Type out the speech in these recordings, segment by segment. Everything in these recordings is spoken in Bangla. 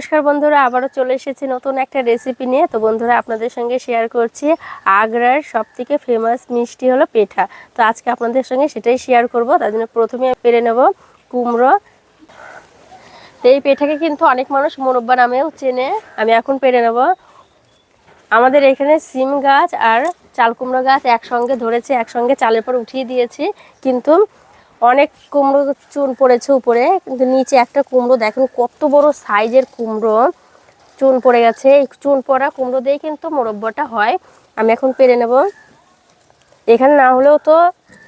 নমস্কার বন্ধুরা, আবারও চলে এসেছি নতুন একটা রেসিপি নিয়ে। তো বন্ধুরা, আপনাদের সঙ্গে শেয়ার করছি আগ্রার সব থেকে ফেমাস মিষ্টি হলো পেঠা। তো আজকে আপনাদের সঙ্গে সেটাই শেয়ার করব। তার জন্য প্রথমে পেরে নেব কুমড়ো। তো এই পেঠাকে কিন্তু অনেক মানুষ মোরব্বা নামেও চেনে। আমি এখন পেরে নেব। আমাদের এখানে সিম গাছ আর চাল কুমড়ো গাছ একসঙ্গে ধরেছে, একসঙ্গে চালের পর উঠিয়ে দিয়েছি। কিন্তু অনেক কুমড়ো চুন পড়েছে উপরে, কিন্তু নিচে একটা কুমড়ো, দেখেন কত বড় সাইজের কুমড়ো। চুন পড়ে গেছে, এই চুন পড়া কুমড়ো দিয়ে কিন্তু মোরব্বটা হয়। আমি এখন পেরে নেব। এখানে না হলেও তো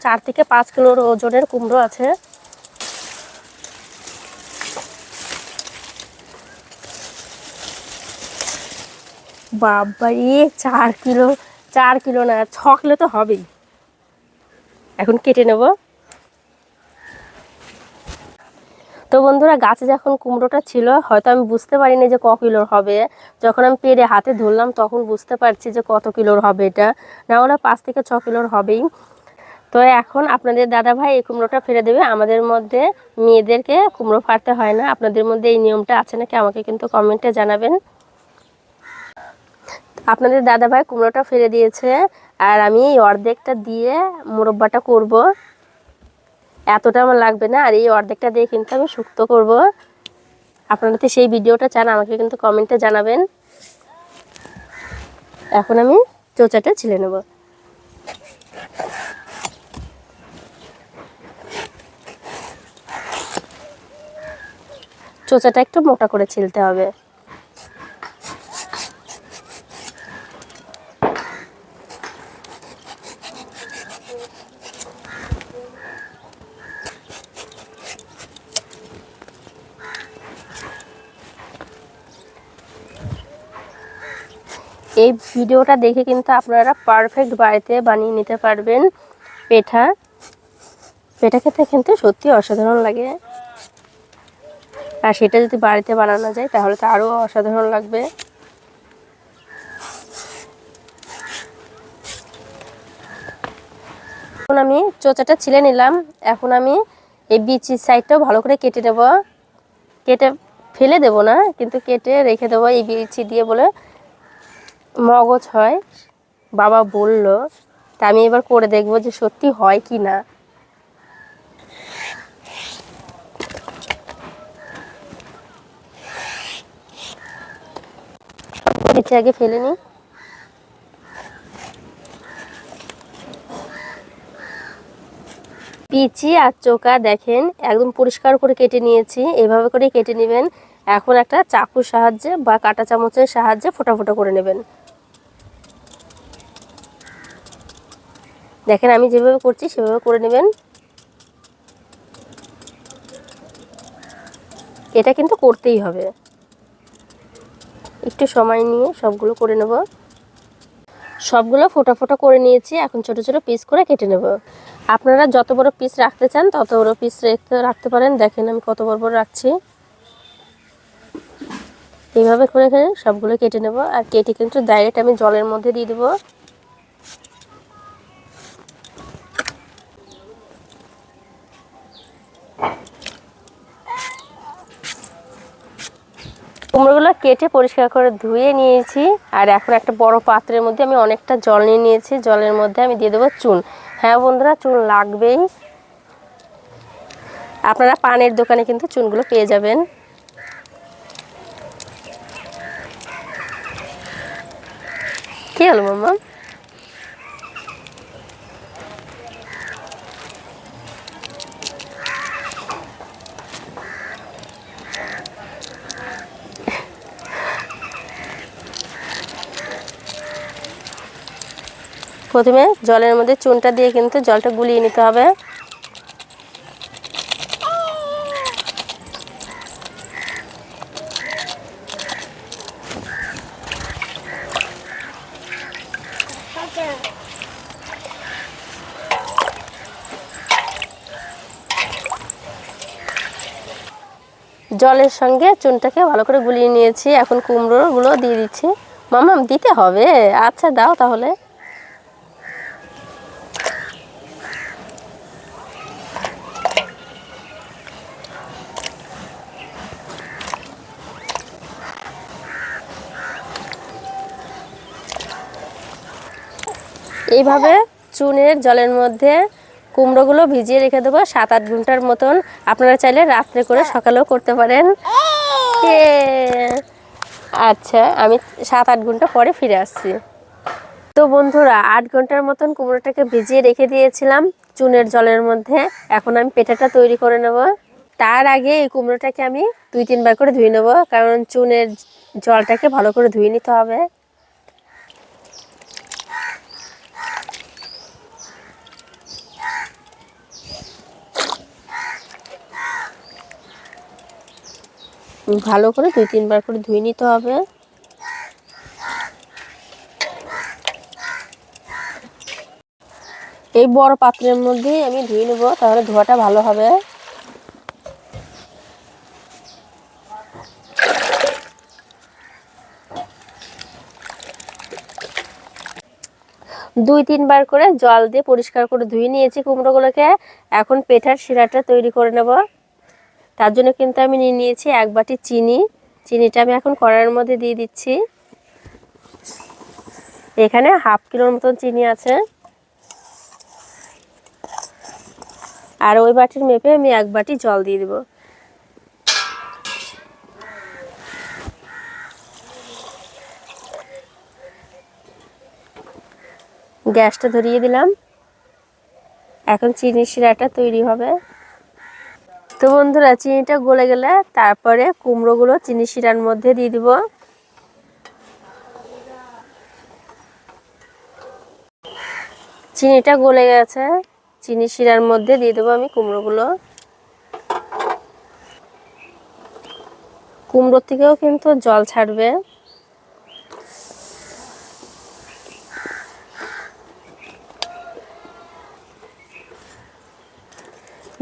চার থেকে পাঁচ কিলোর ওজনের কুমড়ো আছে। বাবারি চার কিলো চার কিলো না, ছ কিলো তো হবেই। এখন কেটে নেব। তো বন্ধুরা, গাছে যখন কুমড়োটা ছিল, হয়তো আমি বুঝতে পারিনি যে ক কিলোর হবে। যখন আমি পেরে হাতে ধরলাম, তখন বুঝতে পারছি যে কত কিলোর হবে এটা। না হলে পাঁচ থেকে ছ কিলোর হবেই। তো এখন আপনাদের দাদা ভাই এই কুমড়োটা ফেলে দেবে। আমাদের মধ্যে মেয়েদেরকে কুমড়ো ফাড়তে হয় না। আপনাদের মধ্যে এই নিয়মটা আছে নাকি আমাকে কিন্তু কমেন্টে জানাবেন। আপনাদের দাদা ভাই কুমড়োটা ফেলে দিয়েছে। আর আমি এই অর্ধেকটা দিয়ে মুরব্বাটা করব। এতটা আমার লাগবে না, আর এই অর্ধেকটা দিয়ে কিন্তু আমি শুক্তো করব। আপনারা তো সেই ভিডিওটা চান, আমাকে কিন্তু কমেন্টে জানাবেন। এখন আমি চোচাটা ছিলে নেব। চোচাটা একটু মোটা করে ছিলতে হবে। এই ভিডিওটা দেখে কিন্তু আপনারা পারফেক্ট বাড়িতে বানিয়ে নিতে পারবেন পেঠা। পেঠা খেতে কিন্তু সত্যি অসাধারণ লাগে। আর সেটা যদি বাড়িতে বানানো যায়, তাহলে তো আরও অসাধারণ লাগবে। এখন আমি চোচাটা ছিলে নিলাম। এখন আমি এই বিচির সাইডটাও ভালো করে কেটে নেব। কেটে ফেলে দেব না, কিন্তু কেটে রেখে দেবো এই বিচি দিয়ে বলে। মগজ হয়, বাবা বলল, তা আমি এবার করে দেখব যে সত্যি হয় কি না। নিচে আগে ফেলে নিই। পিচি আর চোকা দেখেন, একদম পরিষ্কার করে কেটে নিয়েছি। এভাবে করে কেটে নেবেন। এখন একটা চাকুর সাহায্যে বা কাঁটা চামচের সাহায্যে ফোটা ফোটা করে নেবেন। দেখেন, আমি যেভাবে করছি, সেভাবে করে নেবেন। এটা কিন্তু করতেই হবে। একটু সময় নিয়ে সবগুলো করে নেব। সবগুলো ফোটা ফোটা করে নিয়েছি, এখন ছোট ছোট পিস করে কেটে নেব। আপনারা যত বড় পিস রাখতে চান, তত বড় পিস রেখে রাখতে পারেন। দেখেন, আমি কত বড় বড় রাখছি। এইভাবে করে সবগুলো কেটে নেব। আর কেটে কিন্তু ডাইরেক্ট আমি জলের মধ্যে দিয়ে দেবো। কুমড়োগুলো কেটে পরিষ্কার করে ধুয়ে নিয়েছি। আর এখন একটা বড় পাত্রের মধ্যে আমি অনেকটা জল নিয়ে নিয়েছি। জলের মধ্যে আমি দিয়ে দেবো চুন। হ্যাঁ বন্ধুরা, চুন লাগবেই। আপনারা পানের দোকানে কিন্তু চুনগুলো পেয়ে যাবেন। কী হলো মাম্মা? প্রথমে জলের মধ্যে চুনটা দিয়ে কিন্তু জলটা গুলিয়ে নিতে হবে। জলের সঙ্গে চুনটাকে ভালো করে গুলিয়ে নিয়েছি। এখন কুমড়োগুলো দিয়ে দিচ্ছি। মামা দিতে হবে। আচ্ছা দাও তাহলে। এইভাবে চুনের জলের মধ্যে কুমড়োগুলো ভিজিয়ে রেখে দেবো, সাত আট ঘণ্টার মতন। আপনারা চাইলে রাত্রে করে সকালেও করতে পারেন। আচ্ছা আমি সাত আট ঘণ্টা পরে ফিরে আসছি। তো বন্ধুরা, আট ঘণ্টার মতন কুমড়োটাকে ভিজিয়ে রেখে দিয়েছিলাম চুনের জলের মধ্যে। এখন আমি পেটাটা তৈরি করে নেব। তার আগে এই কুমড়োটাকে আমি দুই, তিনবার করে ধুয়ে নেব, কারণ চুনের জলটাকে ভালো করে ধুয়ে নিতে হবে। ভালো করে দুই, তিনবার করে ধুয়ে নিতে হবে। এই বড় পাত্রের মধ্যেই আমি ধুয়ে নেব, তাহলে ধোয়াটা ভালো হবে। দুই, তিনবার করে জল দিয়ে পরিষ্কার করে ধুয়ে নিয়েছি কুমড়োগুলোকে। এখন পেঠার শিরাটা তৈরি করে নেব। তার জন্য কিন্তু আমি নিয়ে নিয়েছি এক বাটি চিনি। চিনিটা আমি এখন কড়ার মধ্যে দিয়ে দিচ্ছি। এখানে হাফ কিলোর মতন চিনি আছে। আর ওই বাটির মেপে আমি এক বাটি জল দিয়ে দেবো। গ্যাসটা ধরিয়ে দিলাম। এখন চিনি শিরাটা তৈরি হবে। তো বন্ধুরা, চিনিটা গলে গেলে তারপরে কুমড়োগুলো চিনি শিরার মধ্যে দিয়ে দিব। চিনিটা গলে গেছে, চিনি শিরার মধ্যে দিয়ে দেবো আমি কুমড়োগুলো। কুমড়ো থেকেও কিন্তু জল ছাড়বে।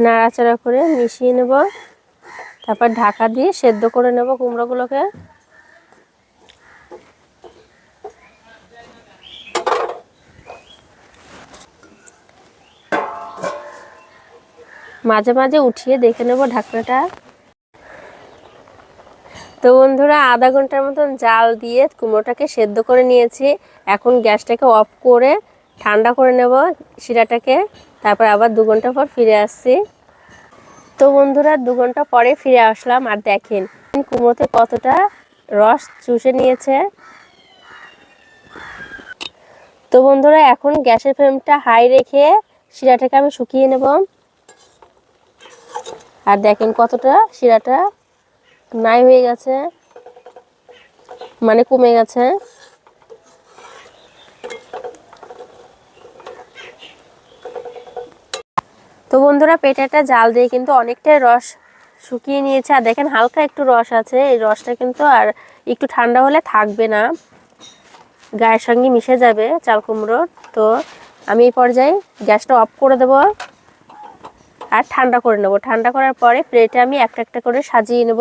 নাড়াচাড়া করে মিশিয়ে নেব। তারপর ঢাকা দিয়ে সেদ্ধ করে নেব কুমড়োগুলোকে। মাঝে মাঝে উঠিয়ে দেখে নেব ঢাকনাটা। তো বন্ধুরা, আধা ঘণ্টার মতন জাল দিয়ে কুমড়োটাকে সেদ্ধ করে নিয়েছি। এখন গ্যাসটাকে অফ করে ঠান্ডা করে নেব শিরাটাকে। তারপর আবার দু ঘণ্টা পর ফিরে আসছি। তো বন্ধুরা, দু ঘণ্টা পরে ফিরে আসলাম। আর দেখেন কুমড়োতে কতটা রস চুষে নিয়েছে। তো বন্ধুরা, এখন গ্যাসের ফ্লেমটা হাই রেখে শিরাটাকে আমি শুকিয়ে নেব। আর দেখেন কতটা শিরাটা নাই হয়ে গেছে মানে কমে গেছে। তো বন্ধুরা পেটাটা জাল দিয়ে কিন্তু অনেকটাই রস শুকিয়ে নিয়েছে। আর দেখেন হালকা একটু রস আছে, এই রসটা কিন্তু আর একটু ঠান্ডা হলে থাকবে না। গায়ের সঙ্গে মিশে যাবে চাল কুমড়োর তো আমি এই পর্যায়ে গ্যাসটা অফ করে দেব আর ঠান্ডা করে নেব। ঠান্ডা করার পরে প্লেটে আমি একটা একটা করে সাজিয়ে নেব।